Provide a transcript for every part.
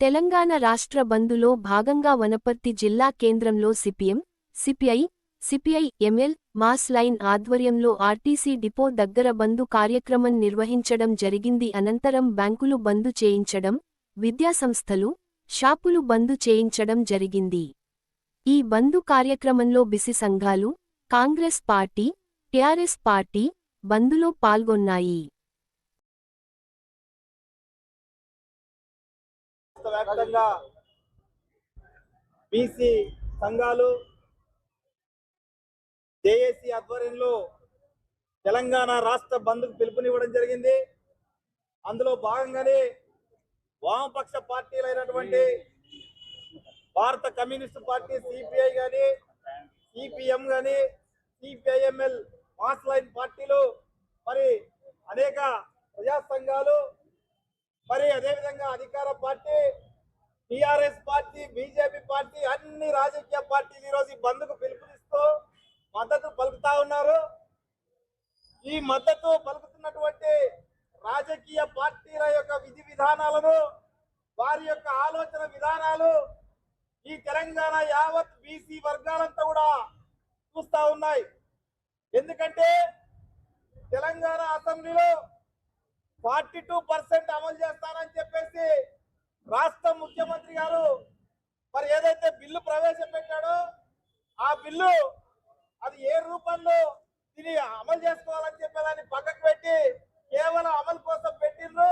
తెలంగాణ రాష్ట్ర బందులో భాగంగా వనపర్తి జిల్లా కేంద్రంలో CPM CPI CPI ML mass line ఆధ్వర్యంలో ఆర్టీసీ డిపో దగ్గర బందు కార్యక్రమం నిర్వహించడం జరిగింది. అనంతరం బ్యాంకులు బంధు చేయించడం విద్యాసంస్థలు షాపులు బంధు చేయించడం జరిగింది. ఈ బందు కార్యక్రమంలో బిసి సంఘాలు కాంగ్రెస్ పార్టీ టిఆర్ఎస్ పార్టీ బందులో పాల్గొన్నాయి. వ్యాప్తంగా బీసీ సంఘాలు జేఏసీ ఆధ్వర్యంలో తెలంగాణ రాష్ట్ర బంద్కు పిలుపునివ్వడం జరిగింది. అందులో భాగంగానే వామపక్ష పార్టీలైనటువంటి భారత కమ్యూనిస్ట్ పార్టీ సిపిఐ కానీ సిపిఎం కానీ సిపిఐఎంఎల్ మాస్ లైన్ పార్టీలు మరి అనేక ప్రజా సంఘాలు మరి అదేవిధంగా అధికార పార్టీ టిఆర్ఎస్ పార్టీ బీజేపీ పార్టీ అన్ని రాజకీయ పార్టీలు ఈరోజు ఈ బంద్కు పిలుపునిస్తూ మద్దతు పలుకుతా ఉన్నారు. ఈ మద్దతు పలుకుతున్నటువంటి రాజకీయ పార్టీల యొక్క విధి విధానాలను వారి యొక్క ఆలోచన విధానాలు ఈ తెలంగాణ యావత్ బీసీ వర్గాలంతా కూడా చూస్తా ఉన్నాయి. ఎందుకంటే తెలంగాణ అసెంబ్లీలో ఫార్టీ టూ పర్సెంట్ అమలు చేస్తానని చెప్పేసి రాష్ట్ర ముఖ్యమంత్రి గారు మరి ఏదైతే బిల్లు ప్రవేశపెట్టాడో ఆ బిల్లు అది ఏ రూపంలో దీన్ని అమలు చేసుకోవాలని చెప్పేదాన్ని పక్కకు పెట్టి కేవలం అమలు కోసం పెట్టిండ్రు.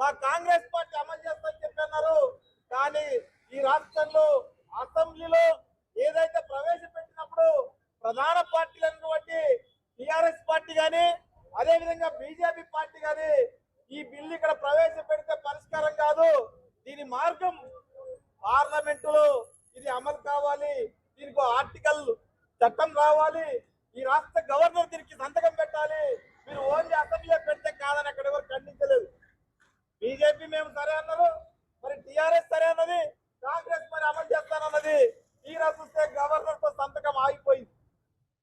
మా కాంగ్రెస్ పార్టీ అమలు చేస్తామని చెప్పన్నారు కానీ ఈ రాష్ట్రంలో అసెంబ్లీలో ఏదైతే ప్రవేశపెట్టినప్పుడు ప్రధాన పార్టీలైనటువంటి టిఆర్ఎస్ పార్టీ కానీ అదే విధంగా బీజేపీ పార్టీ గారి ఈ బిల్లు ఇక్కడ ప్రవేశపెడితే పరిష్కారం కాదు. దీని మార్గం పార్లమెంటులో ఇది అమలు కావాలి. దీనికి ఒక ఆర్టికల్ చట్టం రావాలి. ఈ రాష్ట్ర గవర్నర్ దీనికి సంతకం పెట్టాలి మీరు ఓన్లీ అసెంబ్లీలో పెడితే కాదని అక్కడ ఎవరు ఖండించలేదు బీజేపీ మేము సరే అన్నారు మరి టిఆర్ఎస్ సరే అన్నది కాంగ్రెస్ మరి అమలు చేస్తానన్నది తీరా చూస్తే గవర్నర్తో సంతకం ఆగిపోయింది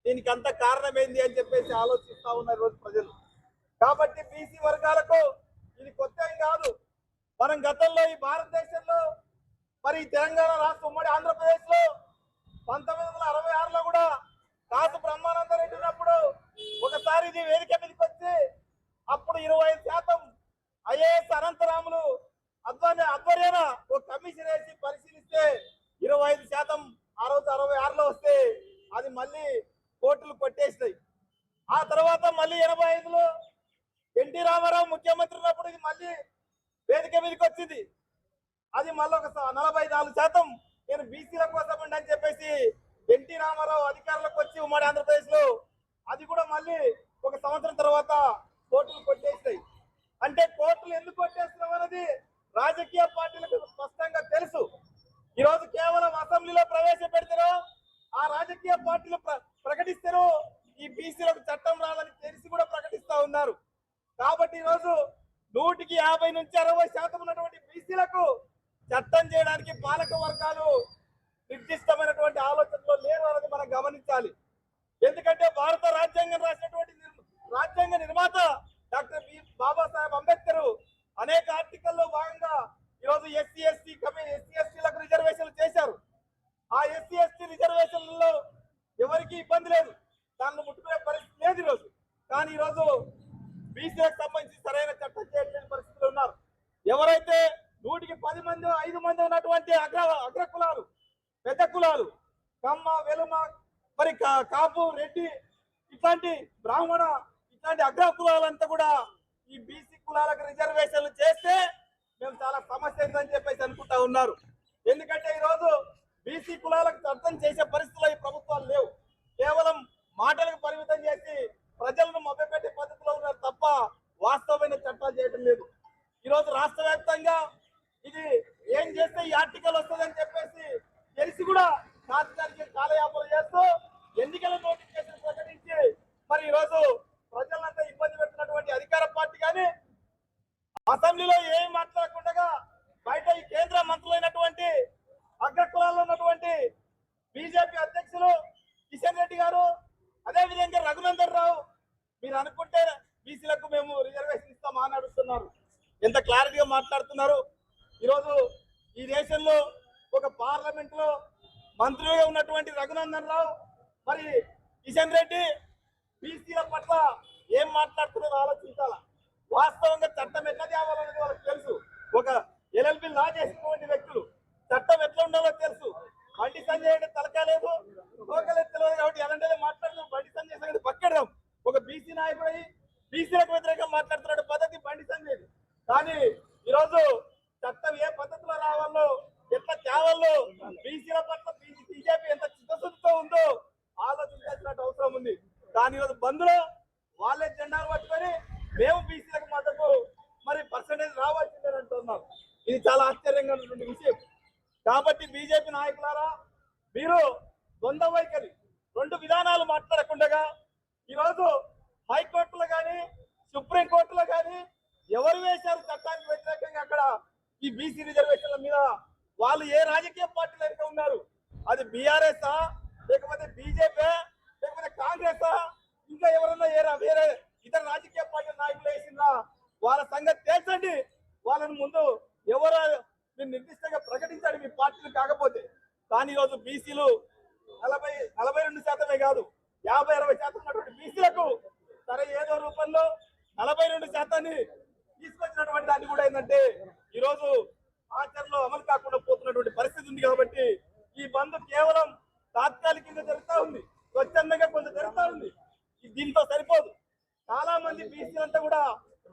దీనికి అంత కారణం ఏంది అని చెప్పేసి ఆలోచిస్తా ఉన్నారు రోజు ప్రజలు కాబట్టి బీసీ వర్గాలకు ఇది కొత్త ఏం కాదు మనం గతంలో ఈ భారతదేశంలో మరి తెలంగాణ రాష్ట్ర ఉమ్మడి ఆంధ్రప్రదేశ్లో పంతొమ్మిది వందల అరవై ఆరులో కూడా కాసు బ్రహ్మానంద రెడ్డి ఉన్నప్పుడు ఒకసారి ఇది వేదిక మీదకి వచ్చి అప్పుడు ఇరవై ఐదు శాతం ఐఏఎస్ అనంతరాములు అధ్వర్య ఆధ్వర్యాన ఒక కమిషన్ వేసి పరిశీలిస్తే ఇరవై ఐదు శాతం ఆ రోజు అరవై ఆరులో వస్తే అది మళ్ళీ కోర్టులు కొట్టేసినాయి. ఆ తర్వాత మళ్ళీ ఎనభై ఐదులో ఎన్టీ రామారావు ముఖ్యమంత్రి ఉన్నప్పుడు ఇది మళ్ళీ వేదిక మీదకి వచ్చింది. అది మళ్ళీ ఒక నలభై నాలుగు శాతం నేను బీసీల కోసం అని చెప్పేసి ఎన్టీ రామారావు అధికారులకు వచ్చి ఉమ్మడి ఆంధ్రప్రదేశ్లో అది కూడా మళ్ళీ ఒక సంవత్సరం తర్వాత కోర్టులు కొట్టేస్తాయి అంటే కోర్టులు ఎందుకు కొట్టేస్తున్నాం అనేది రాజకీయ పార్టీలకు స్పష్టంగా తెలుసు. ఈ రోజు కేవలం అసెంబ్లీలో ప్రవేశపెడతారో ఆ రాజకీయ పార్టీలు ప్ర- ఈ బీసీలకు చట్టం రాదని తెలిసి కూడా ప్రకటిస్తా ఉన్నారు. కాబట్టి ఈ రోజు నూటికి యాభై నుంచి అరవై శాతం ఉన్నటువంటి బీసీలకు చట్టం చేయడానికి పాలక వర్గాలు నిర్దిష్టమైనటువంటి ఆలోచనలో లేరు అనేది మనం గమనించాలి. ఎందుకంటే భారత రాజ్యాంగం రాసినటువంటి రాజ్యాంగ నిర్మాత డాక్టర్ బి బాబాసాహెబ్ అంబేద్కర్ అనేక ఆర్టికల్లో భాగంగా ఈరోజు ఎస్సీ ఎస్సీ కమి ఎస్సీ ఎస్సీలకు రిజర్వేషన్లు చేశారు ఆ ఎస్సీ ఎస్టీ రిజర్వేషన్లలో ఎవరికి ఇబ్బంది లేదు దాన్ని ముట్టుకునే పరిస్థితి లేదు ఈరోజు కానీ ఈరోజు బీసీలకు సంబంధించి సరైన చట్టం చేయలేని పరిస్థితులు ఉన్నారు ఎవరైతే నూటికి పది మంది ఐదు మంది ఉన్నటువంటి అగ్ర అగ్ర కులాలు పెద్ద కులాలు కమ్మ వెలుమ మరి కా- కాపు రెడ్డి ఇట్లాంటి బ్రాహ్మణ ఇట్లాంటి అగ్ర కులాలంతా కూడా ఈ బీసీ కులాలకు రిజర్వేషన్లు చేస్తే మేము చాలా సమస్య ఏందని చెప్పేసి అనుకుంటా ఉన్నారు. ఎందుకంటే ఈరోజు బీసీ కులాలకు అర్థం చేసే పరిస్థితుల్లో ఈ ప్రభుత్వాలు లేవు. కేవలం మాటలకు పరిమితం చేసి ప్రజలను మభ్యపెట్టే పద్ధతిలో ఉన్నారు తప్ప వాస్తవమైన చట్టాలు చేయడం లేదు. ఈరోజు రాష్ట్ర వ్యాప్తంగా ఇది ఏం చేస్తే ఈ ఆర్టికల్ వస్తుందని చెప్పేసి తెలిసి కూడా రాజధానికి కాలయాపన చేస్తూ ఎన్నికల నోటిఫికేషన్ ప్రకటించి మరి ఈరోజు ప్రజలంతా ఇబ్బంది పెడుతున్నటువంటి అధికార పార్టీ కానీ అసెంబ్లీలో ఏం మాట్లాడకుండా బయట ఈ కేంద్ర మంత్రులైనటువంటి అగ్ర కులాల్లో ఉన్నటువంటి బీజేపీ అధ్యక్షులు కిషన్ రెడ్డి గారు అదే విధంగా రఘునందన్ రావు మీరు అనుకుంటే బీసీలకు మేము రిజర్వేషన్ ఇస్తాం మాట్లాడుతున్నారు ఎంత క్లారిటీగా మాట్లాడుతున్నారు? ఈరోజు ఈ దేశంలో ఒక పార్లమెంట్లో మంత్రిగా ఉన్నటువంటి రఘునందన్ రావు మరి కిషన్ రెడ్డి బీసీల పట్ల ఏం మాట్లాడుతున్నారో ఆలోచించాలా? వాస్తవంగా చట్టం ఎట్లా తేవాలనేది వాళ్ళకి తెలుసు. ఒక ఎల్ఎల్బి లా చేసినటువంటి వ్యక్తులు చట్టం ఎట్లా ఉండాలో తెలుసు. బండి సంజయ్ అంటే తలకాలేదు లేదు తెలియదు కాబట్టి ఎలాంటి మాట్లాడలేదు బండి సంజయ్ సంగతి పక్కడం ఒక బీసీ నాయకుడు అయి బీసీలకు వ్యతిరేకంగా మాట్లాడుతున్నాడు పద్ధతి బండి సంజయ్ కానీ ఈరోజు రావాలో? ఎట్లా తేవాలో? బీసీల పట్ల బీజేపీ ఎంత చిత్తశుద్ధితో ఉందో ఆలోచించాల్సిన అవసరం ఉంది. కానీ ఈరోజు బంద్లో వాళ్ళే జెండాలు పట్టుకొని మేము బీసీలకు మద్దతు మరి పర్సంటేజ్ రావాల్సిందే అంటున్నాం ఇది చాలా ఆశ్చర్యంగా ఉన్నటువంటి విషయం. కాబట్టి బీజేపీ నాయకులారా మీరు ద్వంద్వ వైఖరి రెండు విధానాలు మాట్లాడకుండా ఈరోజు హైకోర్టులో కానీ సుప్రీంకోర్టులో కానీ ఎవరు వేశారు చట్టానికి వ్యతిరేకంగా అక్కడ ఈ బీసీ రిజర్వేషన్ల మీద వాళ్ళు ఏ రాజకీయ పార్టీలు అయితే ఉన్నారు? అది బీఆర్ఎస్ లేకపోతే బీజేపీ లేకపోతే కాంగ్రెస్ ఇంకా ఎవరన్నా ఏ వేరే ఇతర రాజకీయ పార్టీ నాయకులు వేసిందా వాళ్ళ సంగతి తేల్చండి. వాళ్ళని ముందు ఎవరు మీరు నిర్దిష్టంగా ప్రకటించాలి మీ పార్టీలు కాకపోతే. కానీ ఈరోజు బీసీలు నలభై నలభై రెండు శాతమే కాదు. యాభై అరవై శాతం ఉన్నటువంటి బీసీలకు సరే ఏదో రూపంలో నలభై రెండు శాతాన్ని తీసుకొచ్చినటువంటి దాన్ని కూడా ఏంటంటే ఈరోజు ఆచరణలో అమలు కాకుండా పోతున్నటువంటి పరిస్థితి ఉంది కాబట్టి ఈ బంద్ కేవలం తాత్కాలికంగా జరుగుతూ ఉంది. స్వచ్ఛందంగా కొంత జరుగుతూ ఉంది. దీంతో సరిపోదు. చాలా మంది బీసీలు అంతా కూడా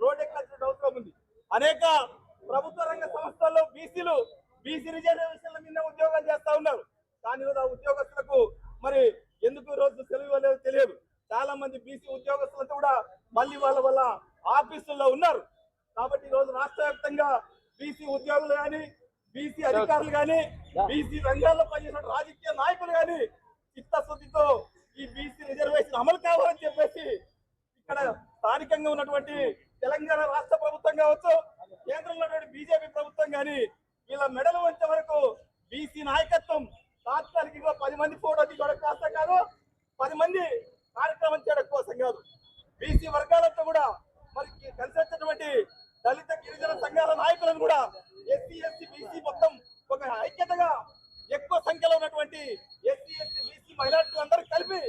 రోడ్ ఎక్కాల్సిన అవసరం ఉంది. అనేక ప్రభుత్వ రంగ సంస్థల్లో బీసీలు బీసీ రిజర్వేషన్ల మీద ఉద్యోగాలు చేస్తా ఉన్నారు. కానీ ఆ ఉద్యోగస్తులకు మరి ఎందుకు రోజు సెలవు తెలియదు. చాలా మంది బీసీ ఉద్యోగస్తులంతా కూడా మళ్ళీ వాళ్ళ వల్ల ఆఫీసుల్లో ఉన్నారు. కాబట్టి ఈ రోజు రాష్ట్ర వ్యాప్తంగా బీసీ ఉద్యోగులు కానీ బీసీ అధికారులు కానీ బీసీ రంగాల్లో పనిచేసిన రాజకీయ నాయకులు కానీ చిత్తశుద్ధితో ఈ బీసీ రిజర్వేషన్ అమలు కావాలని చెప్పేసి ఇక్కడ స్థానికంగా ఉన్నటువంటి తెలంగాణ రాష్ట్ర ప్రభుత్వం కావచ్చు కేంద్రంలో ఉన్నటువంటి బీజేపీ ప్రభుత్వం కానీ వీళ్ళ మెడలు వచ్చే వరకు బీసీ నాయకత్వం తాత్కాలికంగా పది మంది ఫోటో దిగడం కాస్త కాదు పది మంది కార్యక్రమం చేయడం కోసం కాదు. బీసీ వర్గాలతో కూడా మరి కలిసి వచ్చినటువంటి దళిత గిరిజన సంఘాల నాయకులను కూడా ఎస్సీ ఎస్సీ బీసీ మొత్తం ఒక ఐక్యతగా ఎక్కువ సంఖ్యలో ఉన్నటువంటి ఎస్సీ ఎస్సీ బీసీ మైనార్టీలు అందరూ కలిపి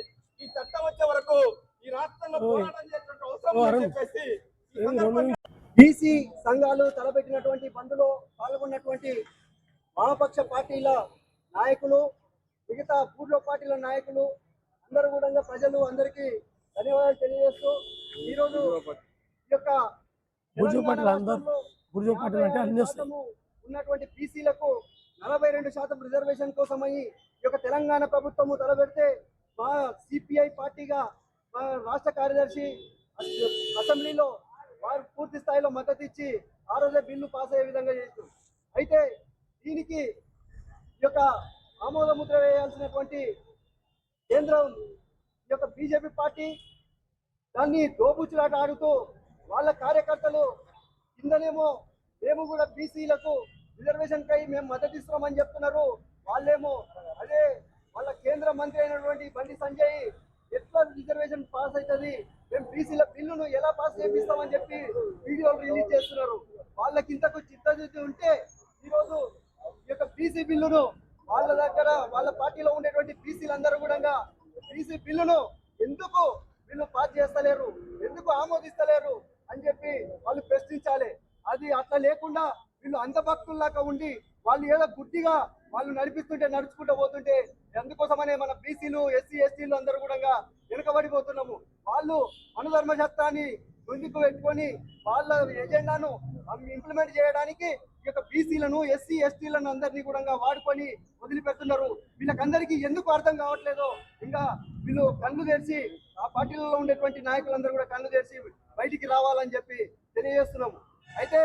ఈ చట్టం వచ్చే వరకు ఈ రాష్ట్రంలో పోరాటం చేసినట్టు అవసరం చెప్పేసి బీసీ సంఘాలు తలపెట్టినటువంటి బంద్లో పాల్గొన్నటువంటి వామపక్ష పార్టీల నాయకులు మిగతా పూర్వ పార్టీల నాయకులు అందరూ కూడా ప్రజలు అందరికీ ధన్యవాదాలు తెలియజేస్తూ ఈరోజు ఈ యొక్క తెలంగాణ పార్టీలు అందరూ బుర్జు పార్టీలు అంటే అన్ని వస్తాయి. ఉన్నటువంటి బీసీలకు నలభై రెండు శాతం రిజర్వేషన్ కోసమని ఈ యొక్క తెలంగాణ ప్రభుత్వము తలపెడితే మా సిపిఐ పార్టీగా మా రాష్ట్ర కార్యదర్శి అస- అసెంబ్లీలో వారు పూర్తి స్థాయిలో మద్దతు ఇచ్చి ఆ రోజే బిల్లు పాస్ అయ్యే విధంగా చేశారు అయితే దీనికి ఈ యొక్క ఆమోద ముద్ర వేయాల్సినటువంటి కేంద్రం ఈ యొక్క బీజేపీ పార్టీ దాన్ని దోబుచ్చులాట ఆడుతూ వాళ్ళ కార్యకర్తలు కిందనేమో మేము కూడా బీసీలకు రిజర్వేషన్ కై మేము మద్దతు ఇస్తామని చెప్తున్నారు. వాళ్ళేమో అదే వాళ్ళ కేంద్ర మంత్రి అయినటువంటి బండి సంజయ్ ఎట్లా రిజర్వేషన్ పాస్ అవుతుంది మేము బీసీల బిల్లును ఎలా పాస్ చేపిస్తామని చెప్పి వీడియోలు రిలీజ్ చేస్తున్నారు. వాళ్ళకి ఇంతకు చిత్తశుద్ధి ఉంటే ఈరోజు ఈ యొక్క బీసీ బిల్లును వాళ్ళ దగ్గర వాళ్ళ పార్టీలో ఉండేటువంటి బీసీలందరూ కూడా బీసీ బిల్లును ఎందుకు వీళ్ళు పాస్ చేస్తలేరు? ఎందుకు ఆమోదిస్తలేరు? అని చెప్పి వాళ్ళు ప్రశ్నించాలి. అది అట్లా లేకుండా వీళ్ళు అంధభక్తుల్లాగా ఉండి వాళ్ళు ఏదో గుడ్డిగా వాళ్ళు నడిపిస్తుంటే నడుచుకుంటూ పోతుంటే ఎందుకోసమనే మన బీసీలు ఎస్సీ ఎస్టీలు అందరూ కూడా వెనుకబడిపోతున్నాము. వాళ్ళు అనుధర్మ ముందుకు పెట్టుకొని వాళ్ళ ఎజెండాను ఇంప్లిమెంట్ చేయడానికి ఈ యొక్క బీసీలను ఎస్సీ ఎస్టీలను అందరినీ కూడా వాడుకొని వదిలిపెడుతున్నారు. వీళ్ళకందరికీ ఎందుకు అర్థం కావట్లేదో ఇంకా వీళ్ళు కళ్ళు తెరిచి ఆ పార్టీలలో ఉండేటువంటి నాయకులందరూ కూడా కళ్ళు తెరిచి బయటికి రావాలని చెప్పి తెలియజేస్తున్నాము అయితే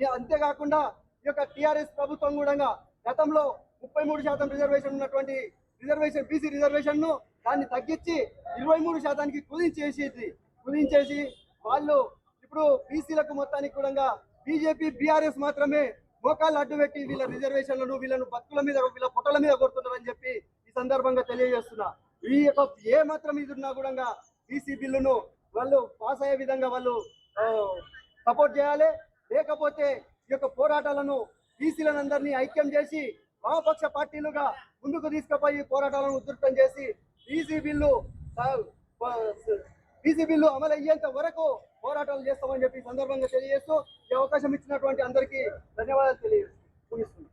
ఇక అంతేకాకుండా ఈ యొక్క టిఆర్ఎస్ ప్రభుత్వం కూడా గతంలో ముప్పై మూడు శాతం రిజర్వేషన్ ఉన్నటువంటి రిజర్వేషన్ బీసీ రిజర్వేషన్ను దాన్ని తగ్గించి ఇరవై మూడు శాతానికి కుదించేసి కుదించేసి వాళ్ళు ఇప్పుడు బీసీలకు మొత్తానికి కూడా బీజేపీ బీఆర్ఎస్ మాత్రమే మోకాళ్ళు అడ్డు పెట్టి వీళ్ళ రిజర్వేషన్లను వీళ్ళను బతుకుల మీద వీళ్ళ పొట్టల మీద కొడుతున్నారని చెప్పి ఈ సందర్భంగా తెలియజేస్తున్నా. ఈ యొక్క ఏ మాత్రం ఇది ఉన్నా కూడా బీసీ బిల్లును వాళ్ళు పాస్ అయ్యే విధంగా వాళ్ళు సపోర్ట్ చేయాలి. లేకపోతే ఈ యొక్క పోరాటాలను బీసీలందరినీ ఐక్యం చేసి వామపక్ష పార్టీలుగా ముందుకు తీసుకుపోయి పోరాటాలను ఉధృతం చేసి బీసీ బిల్లు బీసీ బిల్లు అమలు అయ్యేంత వరకు పోరాటాలు చేస్తామని చెప్పి సందర్భంగా తెలియజేస్తూ ఈ అవకాశం ఇచ్చినటువంటి అందరికీ ధన్యవాదాలు తెలియజేస్తున్నాను